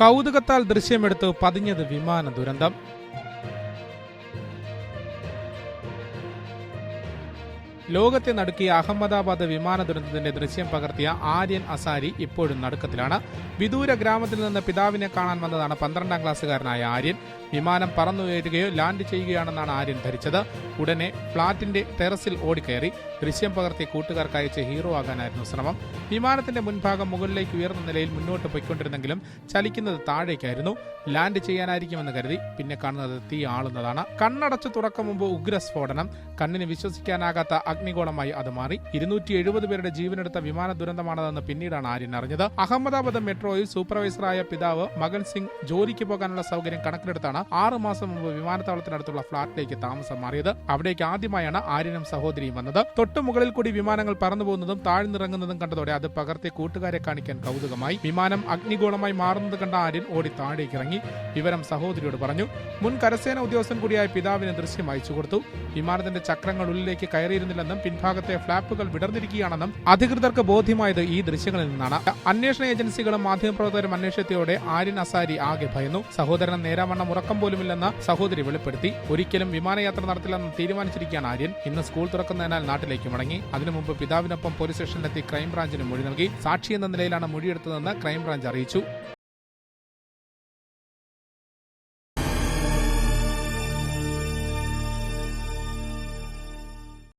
കൗതുകത്താൽ ദൃശ്യമെടുത്ത് പതിഞ്ഞത് വിമാന ദുരന്തം. ലോകത്തെ നടുക്കിയ അഹമ്മദാബാദ് വിമാന ദുരന്തത്തിന്റെ ദൃശ്യം പകർത്തിയ ആര്യൻ അസാരി ഇപ്പോഴും നടുക്കത്തിലാണ്. വിദൂര ഗ്രാമത്തിൽ നിന്ന് പിതാവിനെ കാണാൻ വന്നതാണ് പന്ത്രണ്ടാം ക്ലാസ്സുകാരനായ ആര്യൻ. വിമാനം പറന്നുയരുകയോ ലാൻഡ് ചെയ്യുകയാണെന്നാണ് ആര്യൻ ധരിച്ചത്. ഉടനെ ഫ്ളാറ്റിന്റെ ടെറസിൽ ഓടിക്കയറി ദൃശ്യം പകർത്തിയ കൂട്ടുകാർക്ക് അയച്ച് ഹീറോ ആകാനായിരുന്നു ശ്രമം. വിമാനത്തിന്റെ മുൻഭാഗം മുകളിലേക്ക് ഉയർന്ന നിലയിൽ മുന്നോട്ട് പോയിക്കൊണ്ടിരുന്നെങ്കിലും ചലിക്കുന്നത് താഴേക്കായിരുന്നു. ലാൻഡ് ചെയ്യാനായിരിക്കുമെന്ന് കരുതി പിന്നെ കാണുന്നത് തീ ആളുന്നതാണ്. കണ്ണടച്ചു തുറക്കും മുമ്പ് ഉഗ്രസ്ഫോടനം കണ്ണിന് വിശ്വസിക്കാനാകാത്ത അഗ്നിഗോളമായി അത് മാറി. ഇരുന്നൂറ്റി എഴുപത് പേരുടെ ജീവനെടുത്ത വിമാന ദുരന്തമാണതെന്ന് പിന്നീടാണ് ആര്യൻ അറിഞ്ഞത്. അഹമ്മദാബാദ് മെട്രോയിൽ സൂപ്പർവൈസറായ പിതാവ് മകൻ സിംഗ് ജോലിക്ക് പോകാനുള്ള സൗകര്യം കണക്കിലെടുത്താണ് ആറ് മാസം മുമ്പ് വിമാനത്താവളത്തിനടുത്തുള്ള ഫ്ളാറ്റിലേക്ക് താമസം മാറിയത്. അവിടേക്ക് ആദ്യമായാണ് ആര്യനും സഹോദരിയും വന്നത്. തൊട്ടു മുകളിൽ കൂടി വിമാനങ്ങൾ പറന്നു പോകുന്നതും താഴ്ന്നിറങ്ങുന്നതും കണ്ടതോടെ അത് പകർത്തി കൂട്ടുകാരെ കാണിക്കാൻ കൗതുകമായി. വിമാനം അഗ്നിഗോളമായി മാറുന്നത് കണ്ട ആര്യൻ ഓടി താഴേക്ക് ഇറങ്ങി വിവരം സഹോദരിയോട് പറഞ്ഞു. മുൻ കരസേന ഉദ്യോഗസ്ഥൻ കൂടിയായ പിതാവിന് ദൃശ്യം അയച്ചു കൊടുത്തു വിമാനത്തിന്റെ ചക്രങ്ങൾ ഉള്ളിലേക്ക് കയറിയിരുന്നില്ലെന്നും പിൻഭാഗത്തെ ഫ്ളാപ്പുകൾ വിടർന്നിരിക്കുകയാണെന്നും അധികൃതർക്ക് ബോധ്യമായത് ഈ ദൃശ്യങ്ങളിൽ നിന്നാണ്. അന്വേഷണ ഏജൻസികളും മാധ്യമപ്രവർത്തകരും അന്വേഷണത്തോടെ ആര്യൻ അസാരി ആകെ ഭയന്നു. സഹോദരൻ നേരാവണ്ണം ഉറക്കം പോലുമില്ലെന്ന് സഹോദരി വെളിപ്പെടുത്തി. ഒരിക്കലും വിമാനയാത്ര നടത്തില്ലെന്ന് തീരുമാനിച്ചിരിക്കുകയാണ് ആര്യൻ. ഇന്ന് സ്കൂൾ തുറക്കുന്നതിനാൽ നാട്ടിലേക്ക് മടങ്ങി. അതിനു മുമ്പ് പിതാവിനൊപ്പം പോലീസ് സ്റ്റേഷനിലെത്തി ക്രൈംബ്രാഞ്ചിന് മൊഴി നൽകി. സാക്ഷി എന്ന നിലയിലാണ് മൊഴിയെടുത്തതെന്ന് ക്രൈംബ്രാഞ്ച് അറിയിച്ചു.